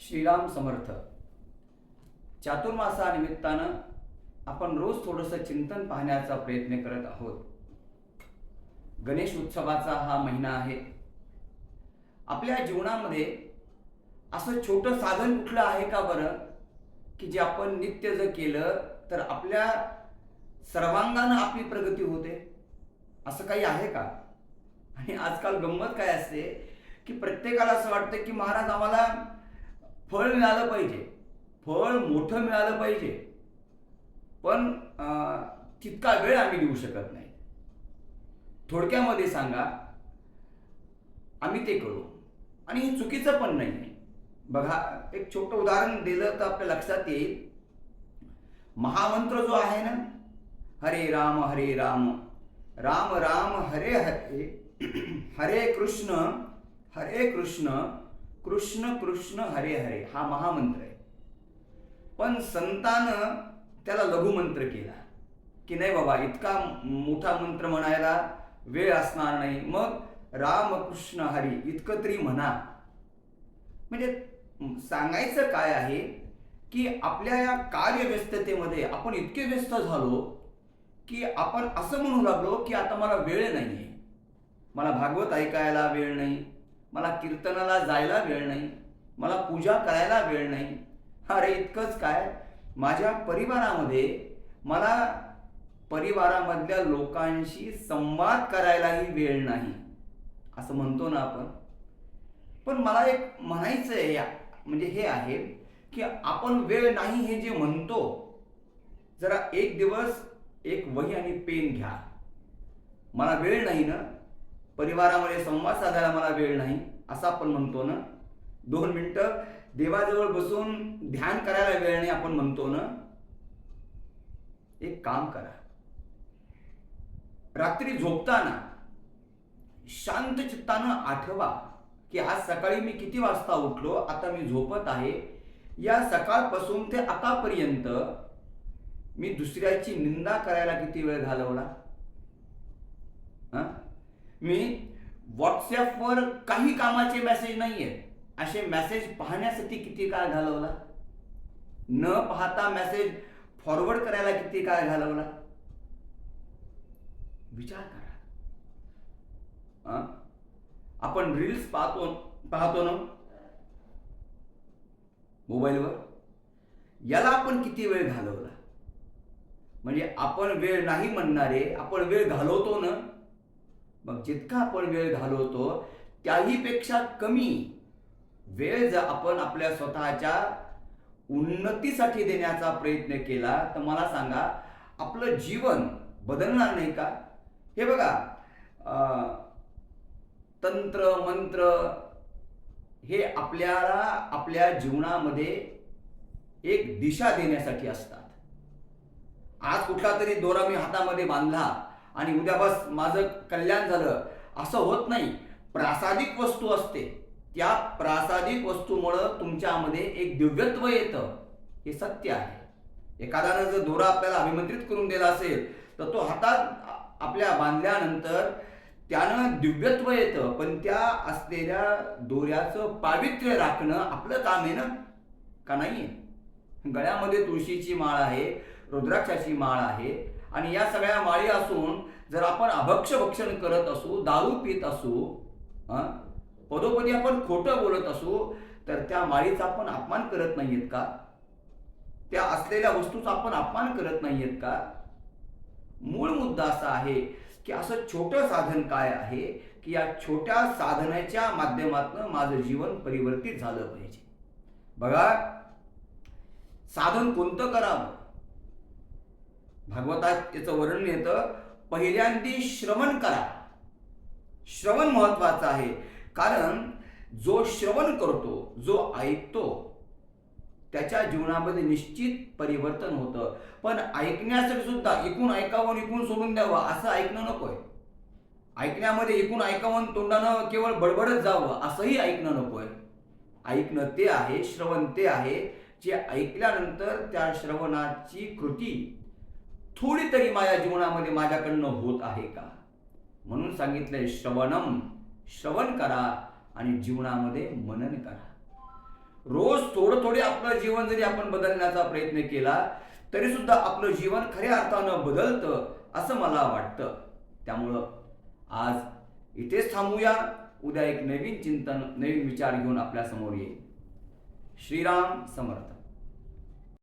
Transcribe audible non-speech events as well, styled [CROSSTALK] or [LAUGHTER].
श्रीराम समर्थ. चातुर्मासानिमित्तानं आपण रोज थोडंसं चिंतन पाहण्याचा प्रयत्न करत आहोत. गणेश उत्सवाचा हा महिना आहे. आपल्या जीवनामध्ये असं छोटं साधन कुठलं आहे का बरं? की जे आपण नित्य जर केलं तर आपल्या सर्वांगानं आपली प्रगती होते? असं काही आहे का? आणि आजकाल गंमत काय असते की प्रत्येकाला असं वाटतं की महाराज आम्हाला फळ मिळालं पाहिजे. फळ मोठं मिळालं पाहिजे. पण अं, तितका वेळ आम्ही देऊ शकत नाही. थोडक्यामध्ये सांगा आम्ही ते करू. आणि हे चुकीचं पण नाही आहे बघा एक छोटं उदाहरण दिलं तर आपल्या लक्षात येईल. महामंत्र जो आहे ना हरे राम हरे राम. राम राम हरे हरे. [CLEARS THROAT] हरे कृष्ण हरे कृष्ण. कृष्ण कृष्ण हरे हरे हा महामंत्र आहे. पण संतानं त्याला लघुमंत्र केला. की नाही बाबा इतका मोठा मंत्र म्हणायला वेळ असणार नाही. मग राम कृष्ण हरी इतकं तरी म्हणा. म्हणजे सांगायचं काय आहे की आपल्या या कार्यव्यस्ततेमध्ये आपण इतके व्यस्त झालो की आपण असं म्हणू लागलो की आता मला वेळ नाही आहे मला भागवत ऐकायला वेळ नाही. मला कीर्तनाला जायला वेळ नाही मला पूजा करायला वेळ नाही. अरे इतकंच काय? माझ्या परिवारामध्ये मला परिवारामधल्या लोकांशी संवाद करायलाही वेळ नाही. असं म्हणतो ना आपण. पण मला एक म्हणायचं आहे या म्हणजे हे आहे की आपण वेळ नाही हे जे म्हणतो जरा एक दिवस एक वही आणि पेन घ्या. मला वेळ नाही ना. परिवारामध्ये संवाद साधायला मला वेळ नाही असं आपण म्हणतो ना. दोन मिनटं देवाजवळ बसून ध्यान करायला वेळ नाही आपण म्हणतो ना. एक काम करा. रात्री झोपताना शांत चित्तानं आठवा की आज सकाळी मी किती वाजता उठलो आता मी झोपत आहे. या सकाळपासून ते आतापर्यंत मी दुसऱ्याची निंदा करायला किती वेळ घालवला? हा? मी व्हॉट्सॲपवर काही कामाचे मेसेज नाही आहेत असे मेसेज पाहण्यासाठी किती काळ घालवला? न पाहता मेसेज फॉरवर्ड करायला किती काळ घालवला? विचार करा. आपण रील्स पाहतो पाहतो ना? मोबाईलवर. याला आपण किती वेळ घालवला? म्हणजे आपण वेळ नाही म्हणणारे आपण वेळ घालवतो ना? मग जितका आपण वेळ घालवतो त्याही पेक्षा कमी वेळ जर आपण आपल्या स्वतःच्या उन्नतीसाठी देण्याचा प्रयत्न केला तर मला सांगा आपलं जीवन बदलणार नाही का? हे बघा अं, तंत्र मंत्र हे आपल्याला आपल्या जीवनामध्ये एक दिशा देण्यासाठी असतात. आज कुठला तरी दोरा मी हातामध्ये बांधला आणि उद्या बस माझं कल्याण झालं. असं होत नाही. प्रासादिक वस्तू असते. त्या प्रासादिक वस्तूमुळं तुमच्यामध्ये एक दिव्यत्व येतं. हे सत्य आहे. एखाद्यानं जर दोरा आपल्याला अभिमंत्रित करून दिला असेल तर तो हातात आपल्या बांधल्यानंतर त्यानं दिव्यत्व येतं. पण त्या असलेल्या दोऱ्याचं पावित्र्य राखणं आपलं काम आहे ना? का नाही गळ्यामध्ये तुळशीची माळ आहे रुद्राक्षाची माळ आहे आणि या सगळ्या माळी असून जर आपण अभक्ष भक्षण करत असू दारू पित असू पदोपदी आपण खोटं बोलत असू तर त्या माळीचा आपण अपमान करत नाहीयेत का? त्या असलेल्या वस्तूचा आपण अपमान करत नाहीयेत का? मूळ मुद्दा असा आहे की असं छोटं साधन काय आहे की या छोट्या साधनाच्या माध्यमातून माझं जीवन परिवर्तित झालं पाहिजे. बघा साधन कोणतं करावं? भागवतात त्याचं वर्णन येतं पहिल्यांदी श्रवण करा. श्रवण महत्वाचं आहे. कारण जो श्रवण करतो जो ऐकतो त्याच्या जीवनामध्ये निश्चित परिवर्तन होतं. पण ऐकण्यासाठी सुद्धा इकून ऐकावं इकून सोडून द्यावं असं ऐकणं नकोय. ऐकण्यामध्ये इकून ऐकावं तोंडानं केवळ बडबडत जावं असंही ऐकणं नकोय. ऐकणं ते आहे श्रवण ते आहे जे ऐकल्यानंतर त्या श्रवणाची कृती थोडी तरी माझ्या जीवनामध्ये माझ्याकडनं होत आहे का? म्हणून सांगितलंय श्रवणम श्रवण करा आणि जीवनामध्ये मनन करा. रोज थोडं थोडे आपलं जीवन जरी आपण बदलण्याचा प्रयत्न केला तरी सुद्धा आपलं जीवन खऱ्या अर्थानं बदलतं असं मला वाटतं. त्यामुळं आज इथेच थांबूया. उद्या एक नवीन चिंतन नवीन विचार घेऊन आपल्यासमोर येईल श्रीराम समर्थ.